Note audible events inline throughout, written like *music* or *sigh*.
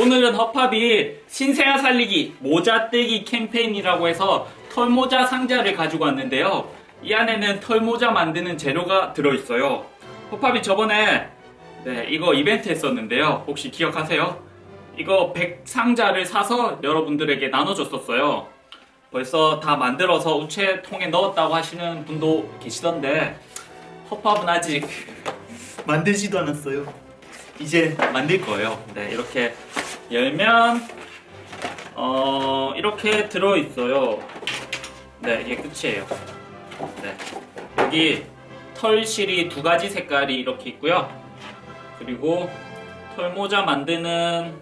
오늘은 허팝이 신생아 살리기 모자 떼기 캠페인이라고 해서 털모자 상자를 가지고 왔는데요. 이 안에는 털모자 만드는 재료가 들어있어요. 허팝이 저번에 네, 이거 이벤트 했었는데요. 혹시 기억하세요? 이거 100상자를 사서 여러분들에게 나눠줬었어요. 벌써 다 만들어서 우체통에 넣었다고 하시는 분도 계시던데 허팝은 아직 *laughs* 만들지도 않았어요. 이제 만들 거예요. 네, 이렇게 열면 어 이렇게 들어 있어요. 네, 이게 끝이에요. 네, 여기 털실이 두 가지 색깔이 이렇게 있고요. 그리고 털모자 만드는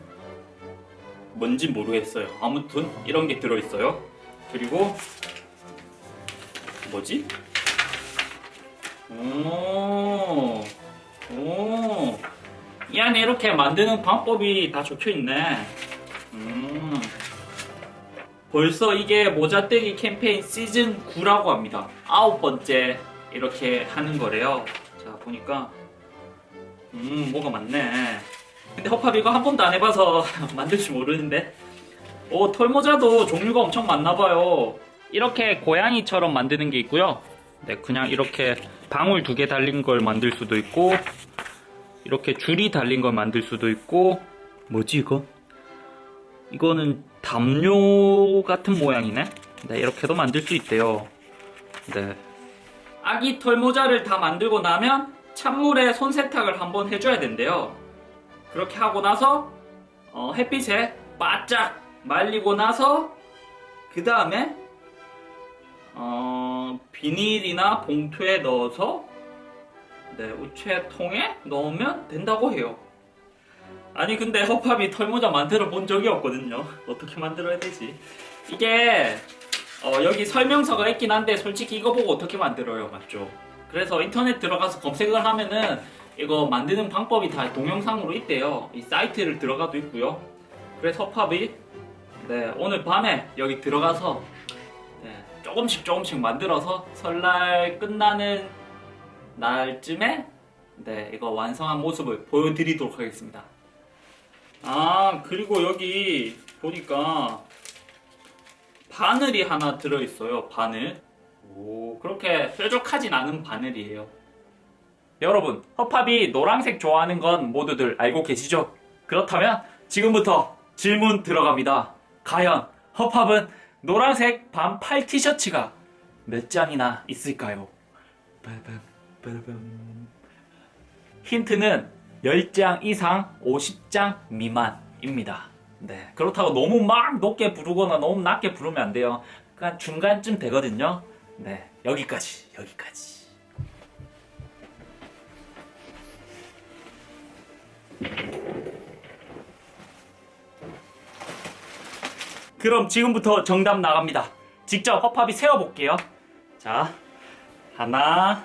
뭔지 모르겠어요. 아무튼 이런 게 들어 있어요. 그리고 뭐지? 오, 오. 이 안에 이렇게 만드는 방법이 다 적혀 있네. 음. 벌써 이게 모자떼기 캠페인 시즌 9라고 합니다. 아홉 번째 이렇게 하는 거래요. 자, 보니까, 음, 뭐가 많네. 근데 허팝 이거 한 번도 안 해봐서 *laughs* 만들 줄 모르는데. 오, 털모자도 종류가 엄청 많나봐요. 이렇게 고양이처럼 만드는 게 있고요. 네, 그냥 이렇게 방울 두 개 달린 걸 만들 수도 있고, 이렇게 줄이 달린 걸 만들 수도 있고 뭐지 이거? 이거는 담요 같은 모양이네. 네 이렇게도 만들 수 있대요. 네. 아기 털모자를 다 만들고 나면 찬물에 손 세탁을 한번 해줘야 된대요. 그렇게 하고 나서 어, 햇빛에 바짝 말리고 나서 그 다음에 어, 비닐이나 봉투에 넣어서 네, 우체통에 넣으면 된다고 해요. 아니 근데 허팝이 털모자 만들어 본 적이 없거든요. 어떻게 만들어야 되지? 이게 어, 여기 설명서가 있긴 한데 솔직히 이거 보고 어떻게 만들어요, 맞죠? 그래서 인터넷 들어가서 검색을 하면은 이거 만드는 방법이 다 동영상으로 있대요. 이 사이트를 들어가도 있고요. 그래서 허팝이 네, 오늘 밤에 여기 들어가서 네, 조금씩 조금씩 만들어서 설날 끝나는 날쯤에 네 이거 완성한 모습을 보여드리도록 하겠습니다. 아 그리고 여기 보니까 바늘이 하나 들어있어요. 바늘. 오 그렇게 뾰족하진 않은 바늘이에요. 여러분 허팝이 노란색 좋아하는 건 모두들 알고 계시죠? 그렇다면 지금부터 질문 들어갑니다. 과연 허팝은 노란색 반팔 티셔츠가 몇 장이나 있을까요? 빠밤. 힌트는 10장 이상 50장 미만입니다. 네. 그렇다고 너무 막 높게 부르거나 너무 낮게 부르면 안 돼요. 그러니까 중간쯤 되거든요. 네. 여기까지. 여기까지. 그럼 지금부터 정답 나갑니다. 직접 허팝이 세어볼게요. 자, 하나,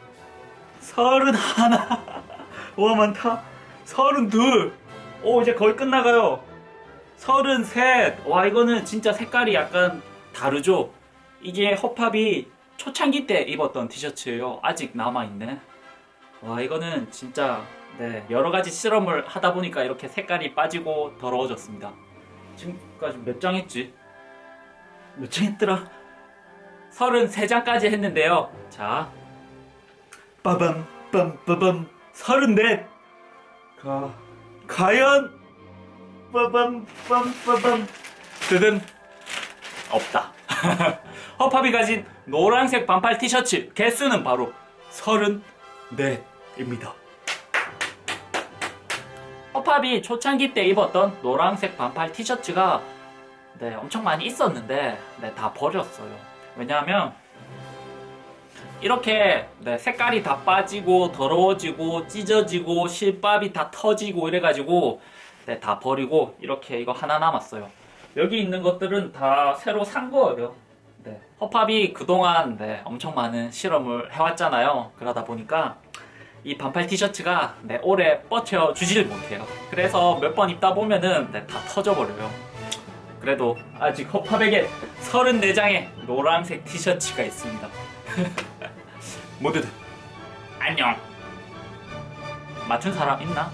서른 하나. 와 많다. 서른 둘. 오 이제 거의 끝나가요. 서른 셋. 와 이거는 진짜 색깔이 약간 다르죠. 이게 허팝이 초창기 때 입었던 티셔츠예요. 아직 남아 있네. 와 이거는 진짜 네 여러 가지 실험을 하다 보니까 이렇게 색깔이 빠지고 더러워졌습니다. 지금까지 몇 장 했지? 몇 장 했더라? 33장까지 했는데요. 자, 빠밤, 빰빠밤, 34! 가, 과연, 빠밤, 빰빠밤, 뜨든, 없다. *laughs* 허팝이 가진 노란색 반팔 티셔츠 개수는 바로 34입니다. 허팝이 초창기 때 입었던 노란색 반팔 티셔츠가 네, 엄청 많이 있었는데 네, 다 버렸어요. 왜냐하면 이렇게 네, 색깔이 다 빠지고 더러워지고 찢어지고 실밥이 다 터지고 이래가지고 네, 다 버리고 이렇게 이거 하나 남았어요. 여기 있는 것들은 다 새로 산 거예요. 네. 허팝이 그동안 네, 엄청 많은 실험을 해왔잖아요. 그러다 보니까 이 반팔 티셔츠가 네, 오래 버텨 주질 못해요. 그래서 몇 번 입다 보면은 네, 다 터져버려요. 그래도 아직 허팝에게 34장의 노란색 티셔츠가 있습니다. *laughs* 모두들 안녕. 맞춘 사람 있나?